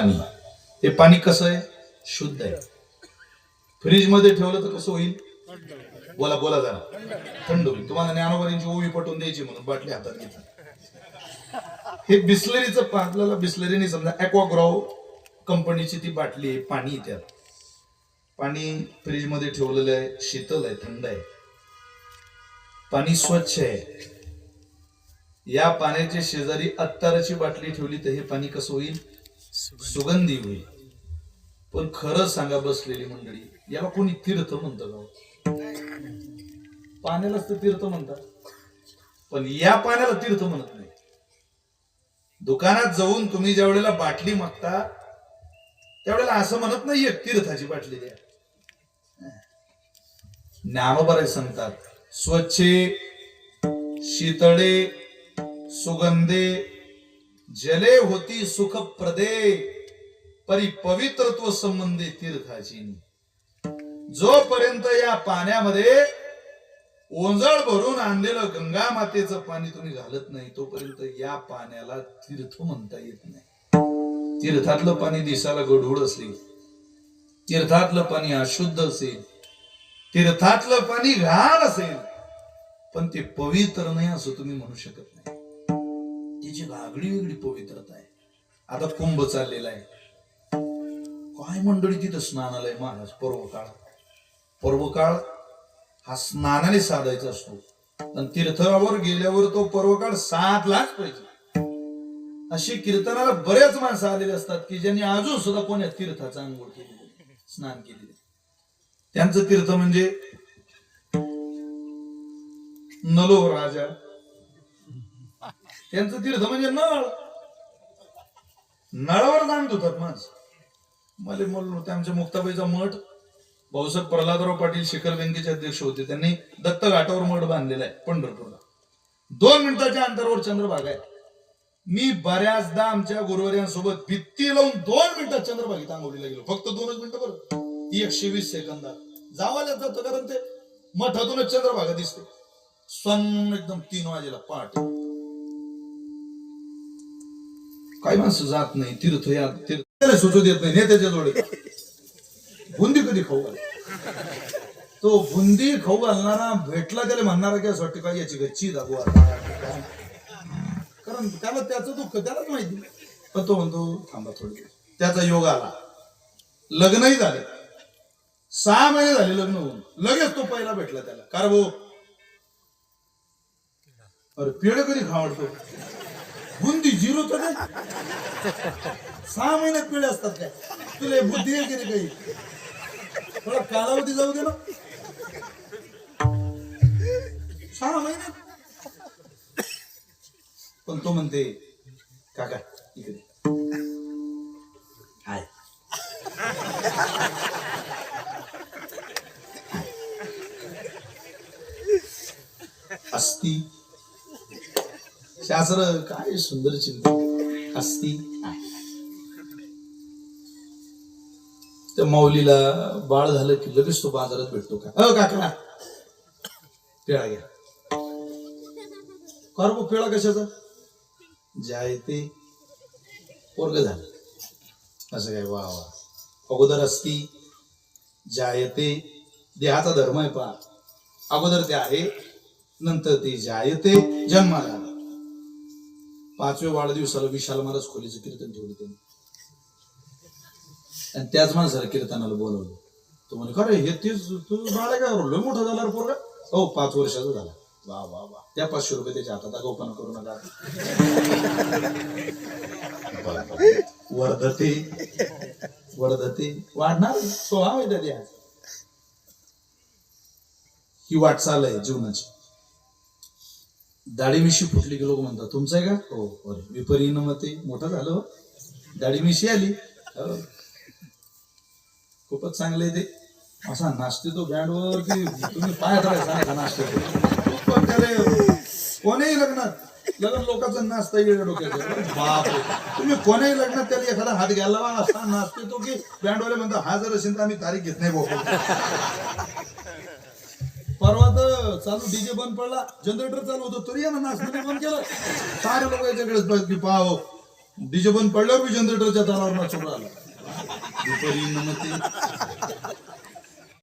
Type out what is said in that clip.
पाणी. ते पाणी कसं आहे? शुद्ध आहे. फ्रीजमध्ये ठेवलं तर कसं होईल? बोला बोला जरा. थंड होईल. तुम्हाला ज्ञानोबारींची ओवी पटवून द्यायची म्हणून बाटली हातात घेतली. हे बिस्लरीचं पा- आपल्याला बिस्लरीने समजा ॲक्वाग्रॉव कंपनीची ती बाटली आहे पाणी त्यात. पाणी फ्रीजमध्ये ठेवलेलं आहे शीतल आहे थंड आहे. पाणी स्वच्छ आहे. या पाण्याच्या शेजारी अत्ताराची बाटली ठेवली तर हे पाणी कसं होईल? सुगंधी. होईल. पण खरं सांगा बसलेली मंडळी याला कोणी तीर्थ म्हणतं का हो? पाण्यालाच तर तीर्थ म्हणतात. पण या पाण्याला तीर्थ म्हणत नाही. दुकानात जाऊन तुम्ही ज्या वेळेला बाटली मागता त्यावेळेला असं म्हणत नाहीये तीर्थाची बाटली द्या. ज्ञानोबराय सांगतात. स्वच्छे शीतळे सुगंधे जले होती सुखप्रदे परी पवित्रत्व संबंधी तीर्थाची जोपर्यंत या पाण्यामध्ये ओंजळ भरून आणलेलं गंगा मातेचं पाणी तुम्ही घालत नाही तोपर्यंत या पाण्याला तीर्थ म्हणता येत नाही. तीर्थातलं पाणी दिसायला गढूळ असेल तीर्थातलं पाणी अशुद्ध असेल तीर्थातलं पाणी घाण असेल पण ते पवित्र नाही असं तुम्ही म्हणू शकत नाही. त्याची आगळी वेगळी पवित्रता आहे. आता कुंभ चाललेला आहे. काय मंडळी तिथं स्नानाला आहे महाराज? पर्वकाळ. पर्वकाळ हा स्नानाने साधायचा असतो. आणि तीर्थावर गेल्यावर तो पर्वकाळ सात लाख पाहिजे. अशी कीर्तनाला बऱ्याच माणसं आलेले असतात की ज्यांनी अजून सुद्धा कोण्या तीर्थाचा अंघोळ केली स्नान केलेले त्यांचं तीर्थ म्हणजे नलो राजा. त्यांचं तीर्थ म्हणजे नळ. नळावर जाण धुतात माझ मला म्हणलं आमच्या मुक्ताबाईचा मठ भाऊसाहेब प्रल्हादराव पाटील शिखर बँकेचे अध्यक्ष होते. त्यांनी दत्त घाटावर मठ बांधलेला आहे पंढरपूरला. दोन मिनिटाच्या अंतरावर चंद्रभाग आहे. मी बऱ्याचदा आमच्या गुरुवार्यांसोबत भित्ती लावून दोन मिनिटात चंद्रभागी आंघोळीला गेलो. फक्त दोनच मिनिटं बरं. एकशे वीस सेकंदात. जावायला जातं कारण ते मठातूनच चंद्रभागा दिसते. सन एकदम तीन वाजेला पहाटे. काही माणसं जात नाही तीर्थ या तीर्थ त्याला सुचू देत नाही नेत्याच्या जोडे बुंदी कधी खाऊ घाल तो बुंदी खाऊ घालणारा भेटला त्याला म्हणणारा की असं वाटतं याची गच्ची दाखवा कारण त्याला त्याचं दुःख त्यालाच माहिती पण तो म्हणतो थांबा थोडी त्याचा योग आला. लग्नही झाले. सहा महिने झाले लग्न होऊन. लगेच तो पहिला भेटला त्याला. कार भाऊ अरे पेड कधी खावडतो? बुंदी झिरो तर सहा महिन्यात पिढे असतात काय? तुला बुद्धी आहे की नाही काही? थोडा कालावधी जाऊ दे ना. सहा महिन्यात. पण तो म्हणते काका इकडे. हाय. असती. शास्त्र काय सुंदर चिंतन असती त्या माऊलीला बाळ झालं की लगेच तो बाजारात भेटतो का? अ काका. पेळा घ्या. कर मग पेळा कशाचा? जाय ते पोरग झालं. असं काय वा वा. अगोदर असती जायते देहाचा धर्म आहे पा अगोदर ते आहे नंतर ते जायते जन्माला पाचव्या वाढदिवसाला विशाल महाराज खोलीचं कीर्तन ठेवलं त्यांनी. आणि त्याच माणसाला कीर्तनाला बोलवलं. तो म्हणे खरं हे तेच तू बाळा काय लय मोठा झाला रे पोरगा हो पाच वर्षाचा झाला. वा वा वा. त्या पाचशे रुपये त्याच्या हातात आगाऊपणा करू नका. वर्धते वर्धते वाढणार स्वभाव आहे त्या ही वाटचाल आहे जीवनाची. दाढी मिशी फुटली की लोक म्हणतात. तुमचं आहे का? हो अरे विपरीन मते मोठं झालं हो. दाढी मिशी आली खूपच चांगलं आहे ते. असा नाचते तो बँडवर की तुम्ही पायात राहायचा नाचते पण त्याला कोणीही लग्नात लग्न लोकांचं नाचता येईल डोक्याचं बाप तुम्ही कोणीही लग्नात त्याला एखादा हात घ्यायला असा नाचते तो की बँडवाले म्हणतात हा जर असेल तर आम्ही तारीख घेत नाही भाऊ. परवा तर चालू डीजे बंद पडला जनरेटर चालू होतो तरी यानं नाचणं बंद केलं. सारे लोक याच्याकडे की पाहो डीजे बंद पडल्यावर बी जनरेटरच्या तालावर नाचून राहिला. दुपारी